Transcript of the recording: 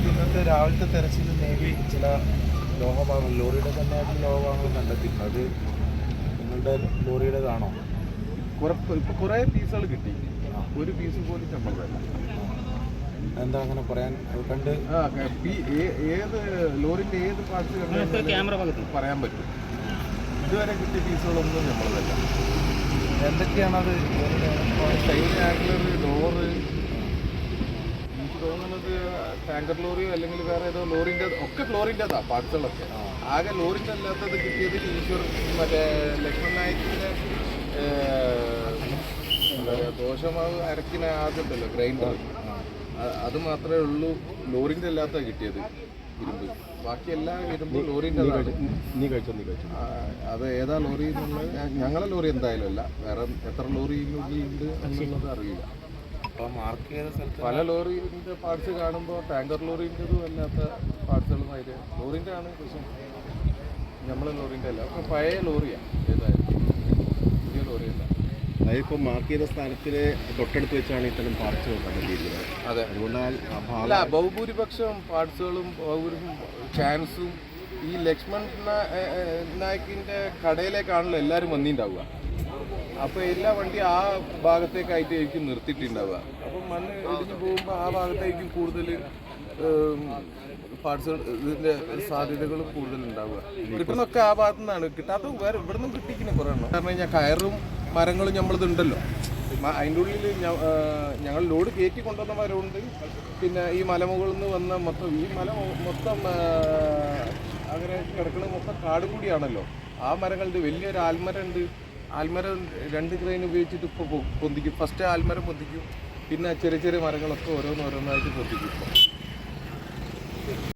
ഇന്നത്തെ രാവിലത്തെ തെരച്ചിൽ നേവി ചില ലോഹമാണ് ലോറിയുടെ തന്നെ ആയിട്ടുള്ള ലോഹഭാഗങ്ങൾ കണ്ടെത്തിയിരുന്നത് അത് നിങ്ങളുടെ ലോറിയുടേതാണോ? കുറെ ഇപ്പൊ കുറെ പീസുകൾ കിട്ടി. ഒരു പീസ് പോലും നമ്മളതല്ല എന്താ അങ്ങനെ പറയാൻ? കണ്ട് ഏത് ലോറിന്റെ ഏത് പാർട്സ് ക്യാമറ പറയാൻ പറ്റും. ഇതുവരെ കിട്ടിയ പീസുകളൊന്നും നമ്മളതല്ല എന്തൊക്കെയാണത്? സൈഡ് ആംഗിളർ ഡോറ് ടാങ്കർ ലോറിയോ അല്ലെങ്കിൽ വേറെ ഏതോ ലോറിന്റെ ഒക്കെ ലോറിന്റെതാ പാർട്സുകളൊക്കെ. ആകെ ലോറിന്റെ അല്ലാത്തത് കിട്ടിയത് ഈശ്വർ മറ്റേ ലക്ഷ്മൺ നായകിന്റെ ദോഷമാവ് അരക്കിന ആദ്യമുണ്ടല്ലോ ഗ്രൈൻഡർ. അത് മാത്രമേ ഉള്ളൂ ലോറിന്റെ അല്ലാത്ത കിട്ടിയത് ഇരുമ്പ്. ബാക്കി എല്ലാ ഇരുമ്പ് ലോറിന്റെ നീ കഴിച്ചോ നീ കഴിച്ചോ അത് ഏതാ ലോറി എന്നുള്ളത് ഞങ്ങളെ ലോറി എന്തായാലും അല്ല വേറെ എത്ര ലോറി ഉണ്ട് എന്നുള്ളത് അറിയില്ല. പല ലോറിന്റെ പാർട്സ് കാണുമ്പോൾ ടാങ്കർ ലോറിന്റെതും അല്ലാത്ത പാർട്സുകളും അതിൽ ലോറിന്റെ ആണ് പ്രശ്നം നമ്മളെ ലോറിന്റെ അല്ല. ഒക്കെ പഴയ ലോറിയാണ് ഏതായാലും പുതിയ ലോറിയല്ല. അതായത് മാർക്ക് ചെയ്ത സ്ഥലത്തിന് തൊട്ടടുത്ത് വെച്ചാണ് ഇത്തരം പാർട്സ് കണ്ടെത്തിയിരിക്കുന്നത്. അതെ. ഭാഗം അല്ല ബഹുഭൂരിപക്ഷം പാർട്സുകളും ബഹുഭൂരിപക്ഷം ചാൻസും ഈ ലക്ഷ്മൺ നായക്കിന്റെ കടയിലേക്കാണല്ലോ എല്ലാവരും വന്നിട്ടുണ്ടാവുക അപ്പോൾ എല്ലാ വണ്ടി ആ ഭാഗത്തേക്കായിട്ടായിരിക്കും നിർത്തിയിട്ടുണ്ടാവുക. അപ്പം മണ്ണ് ഇടിഞ്ഞു പോകുമ്പോൾ ആ ഭാഗത്തായിരിക്കും കൂടുതൽ പാർട്സുകൾ ഇതിന്റെ സാധ്യതകൾ കൂടുതൽ ഉണ്ടാവുക കിട്ടുന്നൊക്കെ ആ ഭാഗത്തു നിന്നാണ് കിട്ടാത്ത വേറെ ഇവിടെ നിന്നും കിട്ടിക്കുന്ന കുറേ കാരണം കഴിഞ്ഞാൽ കയറും മരങ്ങളും നമ്മളത് ഉണ്ടല്ലോ. മ- അതിന്റെ ഉള്ളിൽ ഞങ്ങൾ ലോഡ് കയറ്റി കൊണ്ടുവന്ന മരമുണ്ട്. പിന്നെ ഈ മലമുകളിൽ നിന്ന് വന്ന മൊത്തം ഈ മല മൊത്തം അങ്ങനെ കിടക്കുന്നത് മൊത്തം കാട് കൂടിയാണല്ലോ. ആ മരങ്ങളുണ്ട് വലിയൊരു ആൽമരം ഉണ്ട് ആൽമരം രണ്ട് ക്രെയിൻ ഉപയോഗിച്ചിട്ട് ഇപ്പോൾ പൊന്തിക്കും. ഫസ്റ്റ് ആൽമരം പൊന്തിക്കും. പിന്നെ ചെറിയ ചെറിയ മരങ്ങളൊക്കെ ഓരോന്നോരോന്നായിട്ട് പൊട്ടിക്കും